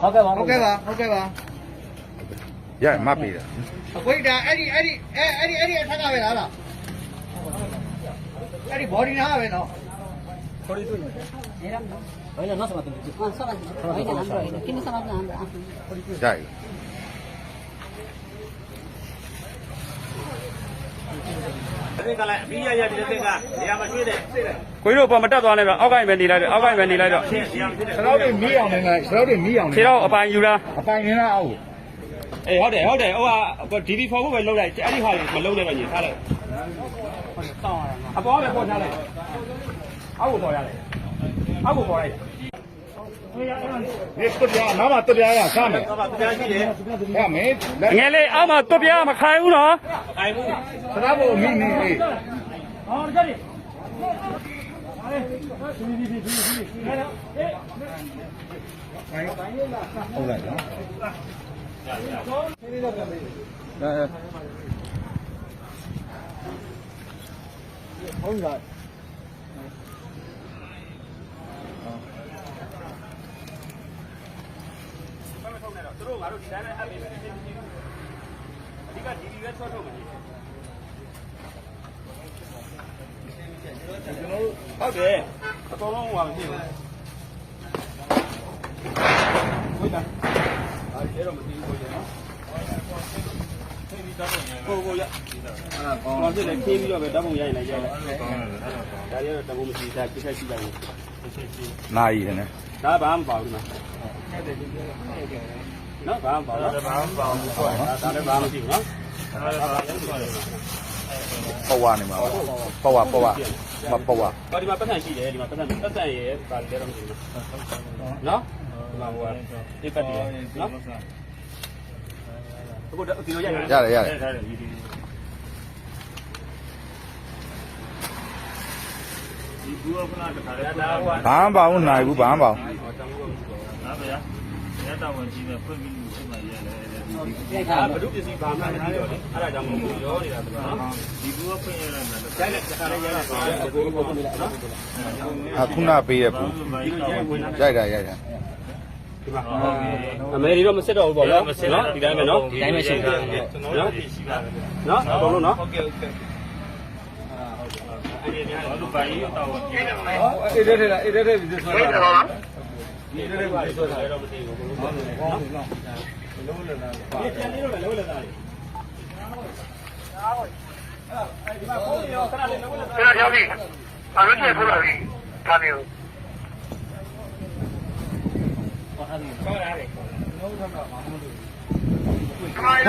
ဟုတ်ကဲ့ပါဟုတ်ကဲ့ပါဟုတ်ကဲ့ပါရမပေးတာအခွေးဒါအဲ့ဒီအဲ့ဒီအဲ့အဲ့ဒီအဲ့ဒီအထက်ကပဲလားလားအဲ့ဒီ body နာပဲနော် Hoy no se va a permitir. Ah, solo hoy de hambre. ¿Quién está hablando? Ah. ရပြီဒီကလ ည်းပြီးရရဒီတဲ့ကနေရာမရွှေ့တဲ့ကိုကြီးတို့ပေါ်မတက်သွားနဲ့ဗျအောက်ကိုင်းပဲနေလိုက်တော့အောက်ကိုင်းပဲနေလိုက်တော့နေရာမရွှေ့တဲ့ခြေထောက်တွေမီးအောင်နေလိုက်ခြေထောက်တွေမီးအောင်ခြေတော့အပိုင်ယူလားအပိုင်နေလားအောက်အေးဟုတ်တယ်ဟုတ်တယ်ဟိုက DD4 ဘုတ်ပဲလုံးလိုက်အဲ့ဒီဟာကြီးမလုံးနဲ့တော့ညီထားလိုက်အပေါ်ပဲပေါ်ထားလိုက်အောက်ကိုပေါ်ရလိုက်အောက်ကိုပေါ်လိုက်ဒီစတရားနာမတရားရဆမ်းမယ်တော့တရားရှိတယ်ရမယ်လက်ငယ်လေးအောက်မှာတွပြားမခိုင်ဘူးနော် အိုင်မှုခြေထောက်ကိုမီးနေလေဟုတ်လားနော်အဲဟုတ်လားသူတို့ငါတို့ဒီတိုင်းနဲ့အပ်ပြီး မယ်အဓိက DD ပဲဆွဲထုတ်မယ်ဟုတ်တယ်အကုန်လုံးဟိုပါမရှိဘူးဟုတ်တာအဲ့ဒါတော့မသိဘူးကိုကျနော်ကိုကိုရအဲ့ဒါကောင်းတယ်လေခင်းပြီးတော့ပဲဓာတ်ပုံရိုက်လိုက်ကြတယ်ဒါတွေတော့တကုံမရှိဒါပြည့်ချက်ရှိလိုက်ဘူးနာရီနဲ့ဒါဘာမှမပါဘူးဒီမှာ နော်ဘာမှမပါဘူးဘာမှမပါဘူးဒါလည်းဘာမှမရှိဘူးနော်ပဝနေမှာပဝပဝမပဝဟောဒီမှာပတ်သက်ရှိတယ်ဒီမှာပတ်သက်ပတ်သက်ရဲ့ပါလေတော့မရှိဘူးနော်ဒီမှာဟိုကဒီပတ်တယ်နော်အခုဒီလိုရိုက်ရတယ်ရတယ်ဒီဘူးကခဏတခါလဲဒါဟောဘာမှမပါဘူးနိုင်ဘူးဘာမှမပါဘူးဒါပဲရ ရတာဝင်ကြီးနဲ့ဖွင့်ပြီးလို့ရှိမှရတယ်ဒီဒါဘုဒ္ဓပစ္စည်းဘာမှမရှိတော့လေအဲ့ဒါကြောင့်မို့ရောနေတာကနော်ဒီဘူးကဖွင့်ရတာလည်းရိုက်လက်တစ်ခါလေးရိုက်လိုက်ပါဘူးဘုရားနော်အခုနပေးရဘူးဒီလိုရိုက်ဝင်လာရိုက်တာရိုက်တာဒီမှာအမေရီတော့မစစ်တော့ဘူးပေါ့နော်နော်ဒီတိုင်းပဲနော်ဒီတိုင်းပဲရှိတယ်ကျွန်တော်တို့ရှိပါတယ်နော်အကုန်လုံးနော်ဟုတ်ကဲ့ဟုတ်ကဲ့အဲ့ဒီများတော့ဘာကြီးတော့ပြည့်တယ်မလားအေးတဲ့တဲ့အေးတဲ့တဲ့ဒီဆိုတော့ဒီလိုပါဆိုတော့ ခဏကြောက်ပြီအလုပ်ချက်ပို့လာပြီဒါမျိုးဟု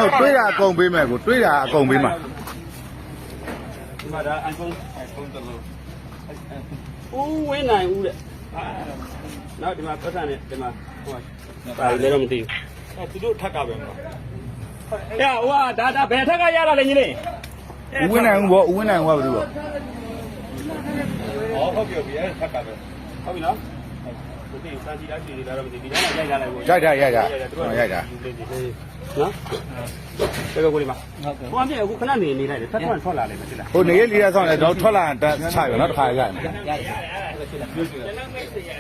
တ်တွေးတာအကုန်ပေးမယ်ကိုတွေးတာအကုန်ပေးမှာဒီမှာဒါ iPhone iPhone တလုံးအိုးဝင်းနိုင်ဦးတဲ့ နောက်ဒီမှာပတ်စံနဲ့ဒီမှာဟိုပါလေတော့မသိဘူးသူတို့ထက်ကပဲမလားရဟိုကဒါဒါဘယ်ထက်ကရတာလဲညီလေးဦးဝင်းနိုင်ဦးဘောဦးဝင်းနိုင်ဦးကဘာလို့ဟောဟုတ်ပြီပြီအဲ့ထက်ကပဲဟုတ်ပြီနော် ဒီနေ့စာကြည့်လိုက်ကြည့်နေတာတော့မသိဒီတိုင်းရိုက်ကြလိုက်ဘူးရိုက်တာရိုက်တာရိုက်တာနော်တကယ်ကိုဒီမှာဟိုအပြည့်အခုခဏနေနေလိုက်တယ်ထပ်ထွက်ထွက်လာလိမ့်မယ်တိလားဟိုနေရလီရဆောင်လဲတော့ထွက်လာရင်တက်ချရနော်တစ်ခါရိုက်မယ်ရတယ်